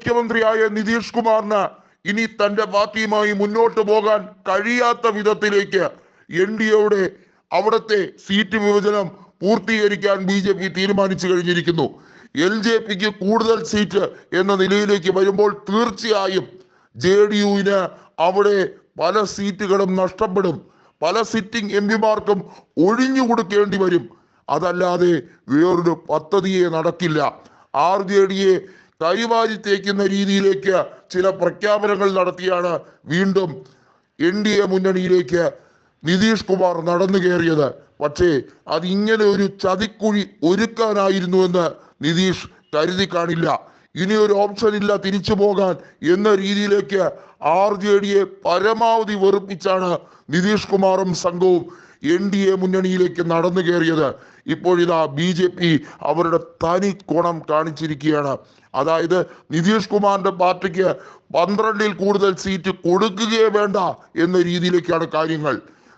മുഖ്യമന്ത്രിയായ നിതീഷ് കുമാറിന് ഇനി തന്റെ പാർട്ടിയുമായി മുന്നോട്ട് പോകാൻ കഴിയാത്ത വിധത്തിലേക്ക് എൻ ഡി എയുടെ അവിടുത്തെ സീറ്റ് വിഭജനം പൂർത്തീകരിക്കാൻ ബി ജെ പി തീരുമാനിച്ചു കഴിഞ്ഞിരിക്കുന്നു. എൽ ജെ പിക്ക് കൂടുതൽ സീറ്റ് എന്ന നിലയിലേക്ക് വരുമ്പോൾ തീർച്ചയായും ജെ ഡി യുവിന് അവിടെ പല സീറ്റുകളും നഷ്ടപ്പെടും. പല സിറ്റിംഗ് എം പിമാർക്കും ഒഴിഞ്ഞു കൊടുക്കേണ്ടി വരും. അതല്ലാതെ വേറൊരു പദ്ധതിയെ നടക്കില്ല. ആർ ജെ ഡിയെ കൈവാരി തേക്കുന്ന രീതിയിലേക്ക് ചില പ്രഖ്യാപനങ്ങൾ നടത്തിയാണ് വീണ്ടും എൻ ഡി എ മുന്നണിയിലേക്ക് നിതീഷ് കുമാർ നടന്നു കയറിയത്. പക്ഷേ അതിങ്ങനെ ഒരു ചതിക്കുഴി ഒരുക്കാനായിരുന്നു എന്ന് നിതീഷ് കരുതി കാണില്ല. ഇനി ഒരു ഓപ്ഷൻ ഇല്ല തിരിച്ചു പോകാൻ എന്ന രീതിയിലേക്ക് ആർ ജെ ഡിയെ പരമാവധി വെറുപ്പിച്ചാണ് നിതീഷ് കുമാറും സംഘവും എൻ ഡി എ മുന്നണിയിലേക്ക് നടന്നു കയറിയത്. ഇപ്പോഴിതാ ബി ജെ പി അവരുടെ തനി കോണം കാണിച്ചിരിക്കുകയാണ്. അതായത് നിതീഷ് കുമാറിന്റെ പാർട്ടിക്ക് പന്ത്രണ്ടിൽ കൂടുതൽ സീറ്റ് കൊടുക്കുകയേ വേണ്ട എന്ന രീതിയിലേക്കാണ് കാര്യങ്ങൾ.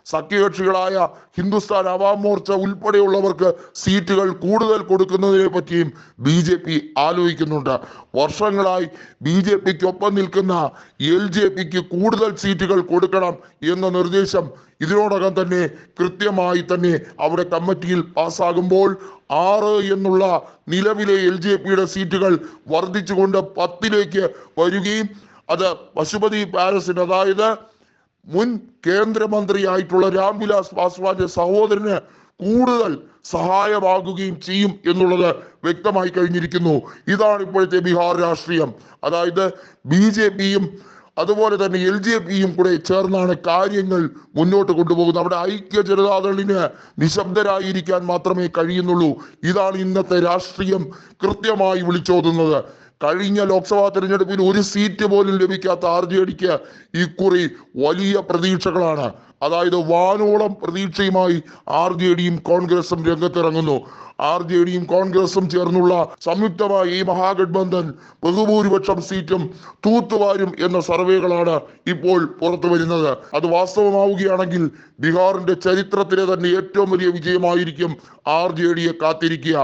സഖ്യകക്ഷികളായ ഹിന്ദുസ്ഥാൻ അവാം മോർച്ച ഉൾപ്പെടെയുള്ളവർക്ക് സീറ്റുകൾ കൂടുതൽ കൊടുക്കുന്നതിനെ പറ്റിയും ബി ജെ പി ആലോചിക്കുന്നുണ്ട്. വർഷങ്ങളായി ബി ജെ പിക്കൊപ്പം നിൽക്കുന്ന എൽ ജെ പിക്ക് കൂടുതൽ സീറ്റുകൾ കൊടുക്കണം എന്ന നിർദ്ദേശം ഇതിനോടകം തന്നെ കൃത്യമായി തന്നെ അവിടെ കമ്മിറ്റിയിൽ പാസ്സാകുമ്പോൾ ആറ് എന്നുള്ള നിലവിലെ എൽ ജെ പിയുടെ സീറ്റുകൾ വർദ്ധിച്ചുകൊണ്ട് പത്തിലേക്ക് വരികയും അത് പശുപതി പാലസിന് അതായത് മുൻ കേന്ദ്രമന്ത്രിയായിട്ടുള്ള രാംവിലാസ് പാസ്വാന്റെ സഹോദരന് കൂടുതൽ സഹായമാകുകയും ചെയ്യും എന്നുള്ളത് വ്യക്തമായി കഴിഞ്ഞിരിക്കുന്നു. ഇതാണ് ഇപ്പോഴത്തെ ബീഹാർ രാഷ്ട്രീയം. അതായത് ബി ജെ പിയും അതുപോലെ തന്നെ എൽ ജെ പിയും കൂടെ ചേർന്നാണ് കാര്യങ്ങൾ മുന്നോട്ട് കൊണ്ടുപോകുന്നത്. അവിടെ ഐക്യ ജനതാദളിന് നിശബ്ദരായിരിക്കാൻ മാത്രമേ കഴിയുന്നുള്ളൂ. ഇതാണ് ഇന്നത്തെ രാഷ്ട്രീയം കൃത്യമായി വിളിച്ചോതുന്നത്. കഴിഞ്ഞ ലോക്സഭാ തെരഞ്ഞെടുപ്പിൽ ഒരു സീറ്റ് പോലും ലഭിക്കാത്ത ആർ ജെ ഡിക്ക് ഇക്കുറി വലിയ പ്രതീക്ഷകളാണ്. അതായത് വാനോളം പ്രതീക്ഷയുമായി ആർ ജെ ഡിയും കോൺഗ്രസും രംഗത്തിറങ്ങുന്നു. ആർ ജെ ഡിയും കോൺഗ്രസും ചേർന്നുള്ള സംയുക്തമായി ഈ മഹാഗഡ്ബന്ധൻ ബഹുഭൂരിപക്ഷം സീറ്റും തൂത്തുവാരും എന്ന സർവേകളാണ് ഇപ്പോൾ പുറത്തു വരുന്നത്. അത് വാസ്തവമാവുകയാണെങ്കിൽ ബീഹാറിന്റെ ചരിത്രത്തിലെ തന്നെ ഏറ്റവും വലിയ വിജയമായിരിക്കും ആർ ജെ ഡിയെ കാത്തിരിക്കുക.